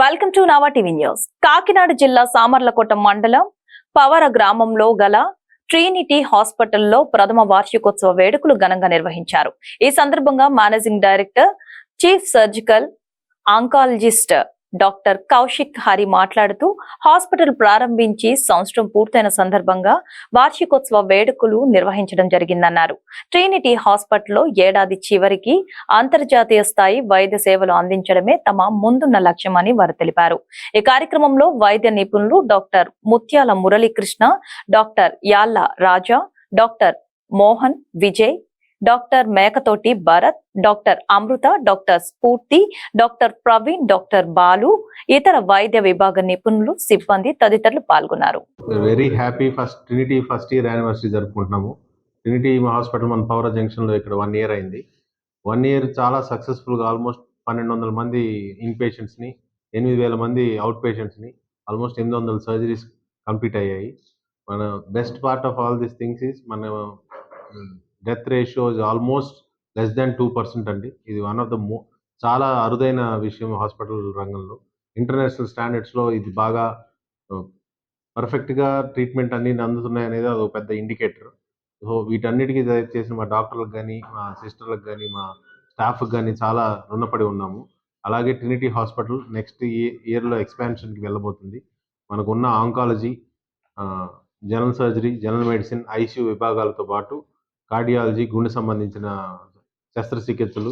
Welcome to Nava TV news Kakinada జిల్లా సామర్లకోట మండలం పవర గ్రామంలో గల ట్రీనిటీ హాస్పిటల్లో ప్రథమ వార్షికోత్సవ వేడుకలు ఘనంగా నిర్వహించారు. ఈ సందర్భంగా managing director chief surgical oncologist doctor Kaushik Hari మాట్లాడుతూ హాస్పిటల్ ప్రారంభించి సంవత్సరం పూర్తయిన సందర్భంగా వార్షికోత్సవ వేడుకలు నిర్వహించడం జరిగిందన్నారు. ట్రినిటీ హాస్పిటల్లో ఏడాది చివరికి అంతర్జాతీయ స్థాయి వైద్య సేవలు అందించడమే తమ ముందున్న లక్ష్యమని వారు తెలిపారు. ఈ కార్యక్రమంలో వైద్య నిపుణులు doctor Mutyala Muralikrishna doctor Yalla Raja doctor Mohan Vijay doctor Mekathoti Bharath doctor Amrutha doctor Spurthi doctor Praveen doctor Balu ఇతర వైద్య విభాగ నిపుణులు సిబ్బంది తదితరులు పాల్గొన్నారు. Very happy first Trinity first year anniversary జరుపుకుంటున్నాము. ట్రినిటీ హాస్పిటల్ మన పవర్ జంక్షన్లో ఇక్కడ వన్ ఇయర్ అయింది. వన్ ఇయర్ చాలా సక్సెస్ఫుల్గా ఆల్మోస్ట్ పన్నెండు వందల మంది ఇన్ పేషెంట్స్ని ఎనిమిది వేల మంది అవుట్ పేషెంట్స్ని ఆల్మోస్ట్ ఎనిమిది వందల సర్జరీస్ కంప్లీట్ అయ్యాయి. మన best part of all this things is మన death ratio is almost less than two percent అండి. ఇది వన్ ఆఫ్ ద మో చాలా అరుదైన విషయం హాస్పిటల్ రంగంలో. ఇంటర్నేషనల్ స్టాండర్డ్స్లో ఇది బాగా పర్ఫెక్ట్గా ట్రీట్మెంట్ అన్ని అందుతున్నాయి అనేది అది ఒక పెద్ద ఇండికేటర్ సో వీటన్నిటికీ చేసిన మా డాక్టర్లకు కానీ మా సిస్టర్లకు కానీ మా స్టాఫ్కి కానీ చాలా రుణపడి ఉన్నాము. అలాగే ట్రినిటీ హాస్పిటల్ నెక్స్ట్ ఇయర్లో ఎక్స్పాన్షన్కి వెళ్ళబోతుంది. మనకున్న oncology general surgery general medicine ICU విభాగాలతో పాటు కార్డియాలజీ గుండె సంబంధించిన శస్త్రచికిత్సలు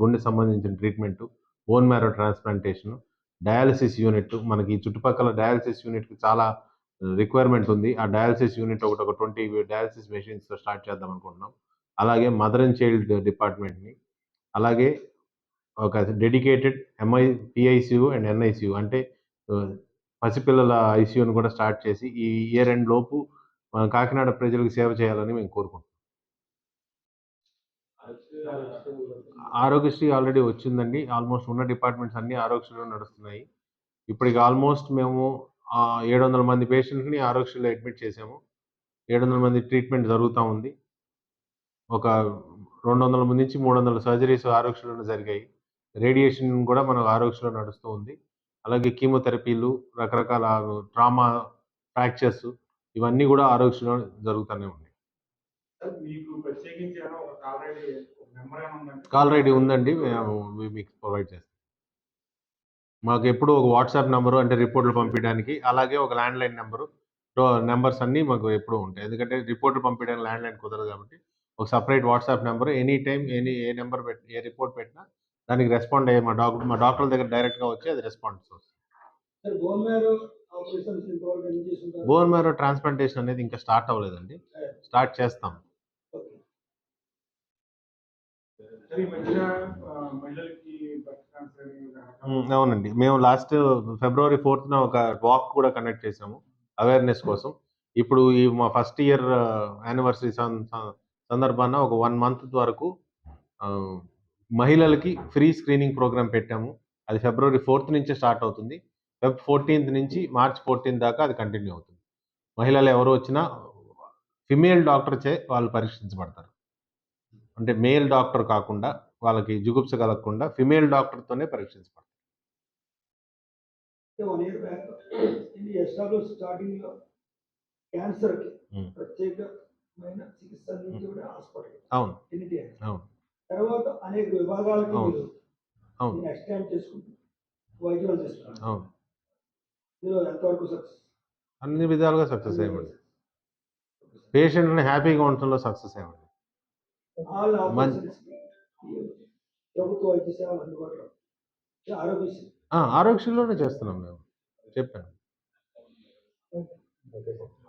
గుండె సంబంధించిన treatment bone marrow transplantation dialysis unit. మనకి చుట్టుపక్కల డయాలసిస్ యూనిట్కి చాలా రిక్వైర్మెంట్ ఉంది. ఆ డయాలసిస్ యూనిట్ ఒకటి ఒక ట్వంటీ డయాలసిస్ మెషిన్స్ స్టార్ట్ చేద్దాం అనుకుంటున్నాం. అలాగే మదర్ అండ్ చైల్డ్ డిపార్ట్మెంట్ని అలాగే ఒక dedicated MI PICU and NICU అంటే పసిపిల్లల ఐసీయూని కూడా స్టార్ట్ చేసి ఈ ఇయర్ ఎండ్ లోపు మన కాకినాడ ప్రజలకు సేవ చేయాలని మేము కోరుకుంటున్నాం. ఆరోగ్యశ్రీ ఆల్రెడీ వచ్చిందండి. ఆల్మోస్ట్ ఉన్న డిపార్ట్మెంట్స్ అన్ని ఆరోగ్యశ్రీలో నడుస్తున్నాయి. ఇప్పటికి ఆల్మోస్ట్ మేము ఏడు వందల మంది పేషెంట్ని ఆరోగ్యశ్రీలో అడ్మిట్ చేసాము ఏడు వందల మంది ట్రీట్మెంట్ జరుగుతూ ఉంది. ఒక రెండు వందల మంది నుంచి మూడు వందల సర్జరీస్ ఆరోగ్యశ్రీలో జరిగాయి. రేడియేషన్ కూడా మనకు ఆరోగ్యశ్రీలో నడుస్తూ ఉంది. అలాగే కీమోథెరపీలు రకరకాల ట్రామా ఫ్రాక్చర్స్ ఇవన్నీ కూడా ఆరోగ్యశ్రీలో జరుగుతూనే ఉన్నాయి సార్, మీకు ప్రత్యేకించి ఏమైనా ఒక కాల్ ఐడి రెడీ ఉందండి మీకు ప్రొవైడ్ చేస్తాం. మాకు ఎప్పుడు ఒక వాట్సాప్ నెంబరు అంటే రిపోర్ట్లు పంపించడానికి అలాగే ఒక ల్యాండ్ లైన్ నెంబరు నెంబర్స్ అన్నీ మాకు ఎప్పుడూ ఉంటాయి. ఎందుకంటే రిపోర్ట్లు పంపించడానికి ల్యాండ్ లైన్ కుదరదు కాబట్టి ఒక separate WhatsApp number any time any ఏ నెంబర్ పెట్ ఏ రిపోర్ట్ పెట్టినా దానికి రెస్పాండ్ అయ్యే మా డాక్టర్ మా డాక్టర్ల దగ్గర డైరెక్ట్గా వచ్చి అది రెస్పాన్స్ వస్తుంది. సార్ బోన్ మ్యారో ట్రాన్స్ప్లాంటేషన్ అనేది ఇంకా స్టార్ట్ అవ్వలేదండి. స్టార్ట్ చేస్తాం. అవునండి. మేము లాస్ట్ ఫిబ్రవరి ఫోర్త్న ఒక వాక్ కూడా కండక్ట్ చేసాము అవేర్నెస్ కోసం. ఇప్పుడు ఈ మా ఫస్ట్ ఇయర్ యానివర్సరీ సందర్భాన ఒక వన్ మంత్ వరకు మహిళలకి ఫ్రీ స్క్రీనింగ్ ప్రోగ్రామ్ పెట్టాము. అది ఫిబ్రవరి ఫోర్త్ నుంచి స్టార్ట్ అవుతుంది. ఫెబ్ ఫోర్టీన్త్ నుంచి మార్చ్ ఫోర్టీన్త్ దాకా అది కంటిన్యూ అవుతుంది. మహిళలు ఎవరు వచ్చినా ఫిమేల్ డాక్టర్ చే వాళ్ళు పరీక్షించబడతారు. అంటే మేల్ డాక్టర్ కాకుండా వాళ్ళకి జుగుప్స కలగకుండా ఫిమేల్ డాక్టర్తోనే పరీక్షించబడతారు. వన్ ఇయర్ బ్యాక్ ఇది ఎస్టాబ్లిష్ స్టార్టింగ్లో క్యాన్సర్కి Hmm. ప్రత్యేకమైన చికిత్స హాస్పిటల్ అవును. అవును. తర్వాత అనేక విభాగాలకి అవును. అవును. దీన్ని ఎక్స్టెండ్ చేసుకుంటూ వైద్యం చేస్తున్నారు. అవును. మీరు ఎంతవరకు సక్సెస్? అన్ని విధాలుగా సక్సెస్ అయ్యండి పేషెంట్ని హ్యాపీగా ఉండటంలో సక్సెస్ అయ్యండి ప్రభుత్వ వైద్య సేవలు అందుబాటులో ఇది ఆరోగ్యశ్రీ. ఆరోగ్యంలోనే చేస్తున్నాం మేము. చెప్పాను.